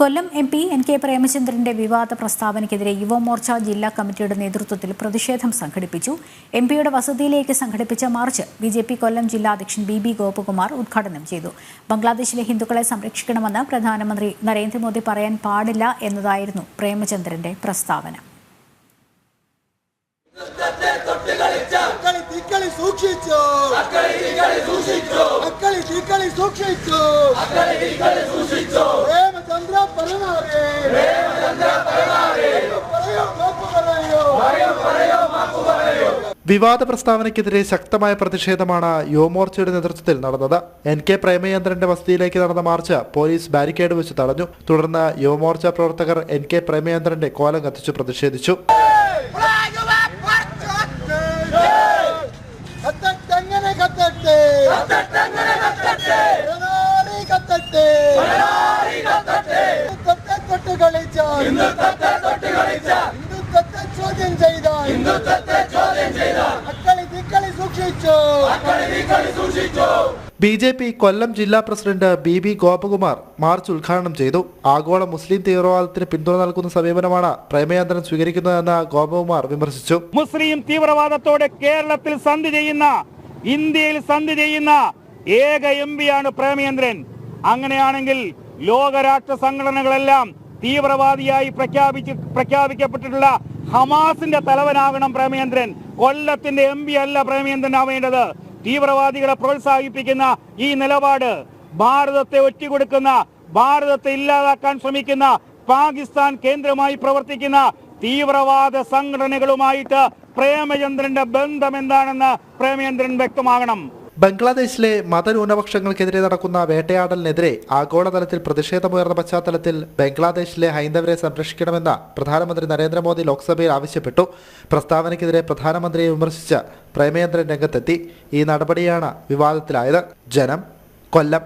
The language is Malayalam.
Kollam M P N K പ്രേമചന്ദ്രന്റെ വിവാദ പ്രസ്താവനയ്ക്കെതിരെ യുവമോർച്ച ജില്ലാ കമ്മിറ്റിയുടെ നേതൃത്വത്തിൽ പ്രതിഷേധം സംഘടിപ്പിച്ചു. എം പിയുടെ വസതിയിലേക്ക് സംഘടിപ്പിച്ച march B J P Kollam ജില്ലാ അധ്യക്ഷൻ ബി ബി ഗോപകുമാർ ഉദ്ഘാടനം ചെയ്തു. ബംഗ്ലാദേശിലെ ഹിന്ദുക്കളെ സംരക്ഷിക്കണമെന്ന് പ്രധാനമന്ത്രി നരേന്ദ്രമോദി പറയാൻ പാടില്ല എന്നതായിരുന്നു പ്രേമചന്ദ്രന്റെ പ്രസ്താവന. സൂക്ഷിച്ചു. വിവാദ പ്രസ്താവനയ്ക്കെതിരെ ശക്തമായ പ്രതിഷേധമാണ് യുവമോർച്ചയുടെ നേതൃത്വത്തിൽ നടന്നത്. എൻ കെ പ്രേമചന്ദ്രന്റെ വസതിയിലേക്ക് നടന്ന മാർച്ച് പോലീസ് ബാരിക്കേഡ് വെച്ച് തടഞ്ഞു. തുടർന്ന് യുവമോർച്ച പ്രവർത്തകർ എൻ കെ പ്രേമചന്ദ്രന്റെ കോലം കത്തിച്ചു പ്രതിഷേധിച്ചു. കളിച്ചാൽ ഹിന്ദുത്വത്തെ ചോദ്യം ചെയ്താൽ അക്കളി തിക്കളി സൂക്ഷിച്ചു ബി ജെ പി കൊല്ലം ജില്ലാ president B B Gopakumar march ഉദ്ഘാടനം ചെയ്തു. ആഗോള മുസ്ലിം തീവ്രവാദത്തിന് പിന്തുണ നൽകുന്ന സമീപനമാണ് പ്രേമചന്ദ്രൻ സ്വീകരിക്കുന്നതെന്ന് ഗോപകുമാർ വിമർശിച്ചു. മുസ്ലിം തീവ്രവാദത്തോടെ കേരളത്തിൽ സന്ധി ചെയ്യുന്ന ഇന്ത്യയിൽ സന്ധി ചെയ്യുന്ന ഏക എം പിയാണ് പ്രേമചന്ദ്രൻ അങ്ങനെയാണെങ്കിൽ ലോകരാഷ്ട്ര സംഘടനകളെല്ലാം തീവ്രവാദിയായി പ്രഖ്യാപിച്ച് പ്രഖ്യാപിക്കപ്പെട്ടിട്ടുള്ള ഹമാസിന്റെ തലവനാകണം പ്രേമേന്ദ്രൻ കൊല്ലത്തിന്റെ എം പി അല്ല പ്രേമേന്ദ്രൻ ആവേണ്ടത് തീവ്രവാദികളെ പ്രോത്സാഹിപ്പിക്കുന്ന ഈ നിലപാട് ഭാരതത്തെ ഒറ്റിക്കൊടുക്കുന്ന ഭാരതത്തെ ഇല്ലാതാക്കാൻ ശ്രമിക്കുന്ന പാകിസ്ഥാൻ കേന്ദ്രമായി പ്രവർത്തിക്കുന്ന തീവ്രവാദ സംഘടനകളുമായിട്ട് പ്രേമചന്ദ്രന്റെ ബന്ധം എന്താണെന്ന് പ്രേമചന്ദ്രൻ വ്യക്തമാകണം. ബംഗ്ലാദേശിലെ മതന്യൂനപക്ഷങ്ങൾക്കെതിരെ നടക്കുന്ന വേട്ടയാടലിനെതിരെ ആഗോളതലത്തിൽ പ്രതിഷേധമുയർന്ന പശ്ചാത്തലത്തിൽ ബംഗ്ലാദേശിലെ ഹൈന്ദവരെ സംരക്ഷിക്കണമെന്ന് പ്രധാനമന്ത്രി നരേന്ദ്രമോദി ലോക്സഭയിൽ ആവശ്യപ്പെട്ടു. പ്രസ്താവനയ്ക്കെതിരെ പ്രധാനമന്ത്രിയെ വിമർശിച്ച് പ്രേമേന്ദ്രൻ രംഗത്തെത്തി. ഈ നടപടിയാണ് വിവാദത്തിലായത്. ജനം കൊല്ലം.